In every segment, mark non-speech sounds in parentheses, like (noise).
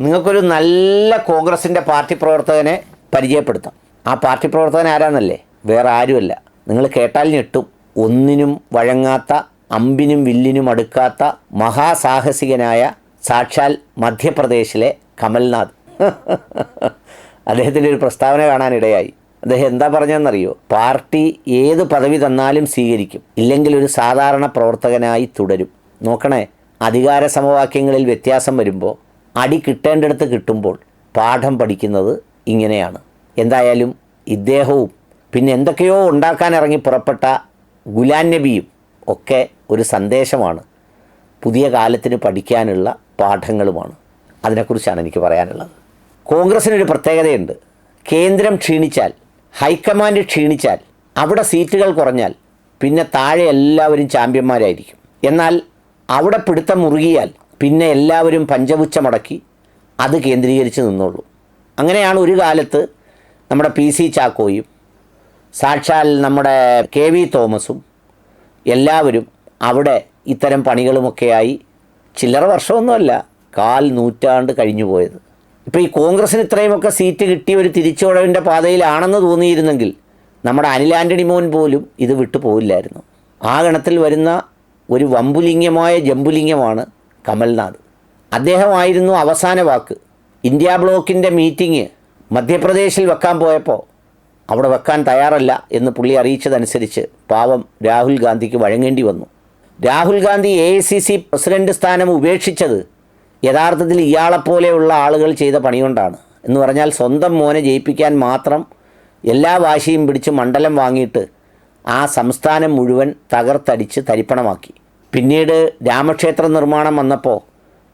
നിങ്ങൾക്കൊരു നല്ല കോൺഗ്രസിന്റെ പാർട്ടി പ്രവർത്തകനെ പരിചയപ്പെടുത്താം. ആ പാർട്ടി പ്രവർത്തകൻ ആരാന്നല്ലേ? വേറെ ആരുമല്ല. നിങ്ങൾ കേട്ടാൽ ഞെട്ടും. ഒന്നിനും വഴങ്ങാത്ത അമ്പിനും വില്ലിനും അടുക്കാത്ത മഹാസാഹസികനായ സാക്ഷാൽ മധ്യപ്രദേശിലെ കമൽനാഥ്. (laughs) അദ്ദേഹത്തിന്റെ ഒരു പ്രസ്താവന കാണാനിടയായി. അദ്ദേഹം എന്താ പറഞ്ഞതെന്നറിയോ? പാർട്ടി ഏത് പദവി തന്നാലും സ്വീകരിക്കും. ഇല്ലെങ്കിൽ ഒരു സാധാരണ പ്രവർത്തകനായി തുടരും. നോക്കണേ അധികാര സമവാക്യങ്ങളിൽ വ്യത്യാസം വരുമ്പോൾ അടി കിട്ടേണ്ടടുത്ത് കിട്ടുമ്പോൾ പാഠം പഠിക്കുന്നത് ഇങ്ങനെയാണ്. എന്തായാലും ഇദ്ദേഹവും പിന്നെ എന്തൊക്കെയോ ഉണ്ടാക്കാൻ ഇറങ്ങി പുറപ്പെട്ട ഗുലാൻ നബിയും ഒക്കെ ഒരു സന്ദേശമാണ്. പുതിയ കാലത്തിന് പഠിക്കാനുള്ള പാഠങ്ങളുമാണ്. അതിനെക്കുറിച്ചാണ് എനിക്ക് പറയാനുള്ളത്. കോൺഗ്രസിനൊരു പ്രത്യേകതയുണ്ട്. കേന്ദ്രം ക്ഷീണിച്ചാൽ ഹൈക്കമാൻഡ് ക്ഷീണിച്ചാൽ അവിടെ സീറ്റുകൾ കുറഞ്ഞാൽ പിന്നെ താഴെ എല്ലാവരും ചാമ്പ്യന്മാരായിരിക്കും. എന്നാൽ അവിടെ പിടുത്തം മുറുകിയാൽ പിന്നെ എല്ലാവരും പഞ്ചപുച്ച മടക്കി അത് കേന്ദ്രീകരിച്ച് നിന്നുള്ളൂ അങ്ങനെയാണ് ഒരു കാലത്ത് നമ്മുടെ പി സി ചാക്കോയും സാക്ഷാൽ നമ്മുടെ കെ വി തോമസും എല്ലാവരും അവിടെ ഇത്തരം പണികളുമൊക്കെയായി ചില്ലറ വർഷമൊന്നുമല്ല കാൽ നൂറ്റാണ്ട് കഴിഞ്ഞു പോയത്. ഇപ്പോൾ ഈ കോൺഗ്രസ്സിന് ഇത്രയുമൊക്കെ സീറ്റ് കിട്ടിയ ഒരു തിരിച്ചുവടവിന്റെ പാതയിലാണെന്ന് തോന്നിയിരുന്നെങ്കിൽ നമ്മുടെ അനിൽ ആന്റണി മോൻ പോലും ഇത് വിട്ടു പോവില്ലായിരുന്നു. ആ ഗണത്തിൽ വരുന്ന ഒരു വമ്പുലിംഗമായ ജമ്പുലിംഗമാണ് കമൽനാഥ്. അദ്ദേഹമായിരുന്നു അവസാന വാക്ക്. ഇന്ത്യ ബ്ലോക്കിന്റെ മീറ്റിംഗ് മധ്യപ്രദേശിൽ വെക്കാൻ പോയപ്പോൾ അവിടെ വെക്കാൻ തയ്യാറല്ല എന്ന് പുള്ളി അറിയിച്ചതനുസരിച്ച് പാവം രാഹുൽ ഗാന്ധിക്ക് വഴങ്ങേണ്ടി വന്നു. Rahul Gandhi A I C C സ്ഥാനം ഉപേക്ഷിച്ചത് യഥാർത്ഥത്തിൽ ഇയാളെപ്പോലെയുള്ള ആളുകൾ ചെയ്ത പണികൊണ്ടാണ്. എന്ന് പറഞ്ഞാൽ സ്വന്തം മോനെ ജയിപ്പിക്കാൻ മാത്രം എല്ലാ വാശിയും പിടിച്ച് മണ്ഡലം വാങ്ങിയിട്ട് ആ സംസ്ഥാനം മുഴുവൻ തകർത്തടിച്ച് തരിപ്പണമാക്കി. പിന്നീട് രാമക്ഷേത്ര നിർമ്മാണം വന്നപ്പോൾ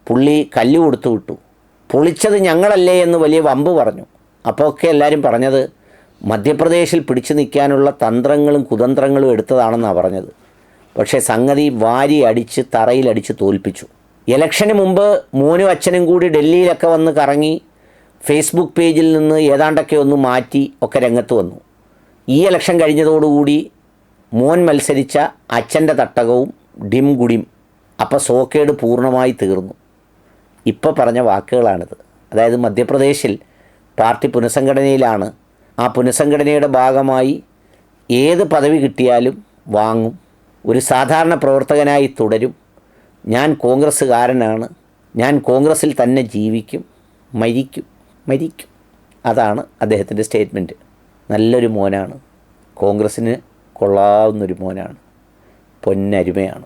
പുള്ളി കല്ല് കൊടുത്തു വിട്ടു. പൊളിച്ചത് ഞങ്ങളല്ലേ എന്ന് വലിയ വമ്പ് പറഞ്ഞു. അപ്പോൾ ഒക്കെ എല്ലാവരും പറഞ്ഞത് മധ്യപ്രദേശിൽ പിടിച്ചു നിൽക്കാനുള്ള തന്ത്രങ്ങളും കുതന്ത്രങ്ങളും എടുത്തതാണെന്നാണ് പറഞ്ഞത്. പക്ഷേ സംഗതി വാരി അടിച്ച് തറയിലടിച്ച് തോൽപ്പിച്ചു. ഇലക്ഷന് മുമ്പ് മോനും അച്ഛനും കൂടി ഡൽഹിയിലൊക്കെ വന്ന് കറങ്ങി ഫേസ്ബുക്ക് പേജിൽ നിന്ന് ഏതാണ്ടൊക്കെ ഒന്ന് മാറ്റി ഒക്കെ രംഗത്ത് വന്നു. ഈ ഇലക്ഷൻ കഴിഞ്ഞതോടുകൂടി മോൻ മത്സരിച്ച അച്ഛന്റെ തട്ടകവും ഡിം ഗുഡിം. അപ്പോൾ സോക്കേട് പൂർണമായി തീർന്നു. ഇപ്പോൾ പറഞ്ഞ വാക്കുകളാണിത്. അതായത് മധ്യപ്രദേശിൽ പാർട്ടി പുനഃസംഘടനയിലാണ്. ആ പുനഃസംഘടനയുടെ ഭാഗമായി ഏത് പദവി കിട്ടിയാലും വാങ്ങും. ഒരു സാധാരണ പ്രവർത്തകനായി തുടരും. ഞാൻ കോൺഗ്രസ്സുകാരനാണ്. ഞാൻ കോൺഗ്രസ്സിൽ തന്നെ ജീവിക്കും. മരിക്കും. മരിക്കും. അതാണ് അദ്ദേഹത്തിന്റെ സ്റ്റേറ്റ്മെന്റ്. നല്ലൊരു മോനാണ്. കോൺഗ്രസ്സിന് കൊള്ളാവുന്നൊരു മോനാണ്. പൊന്നരുമയാണ്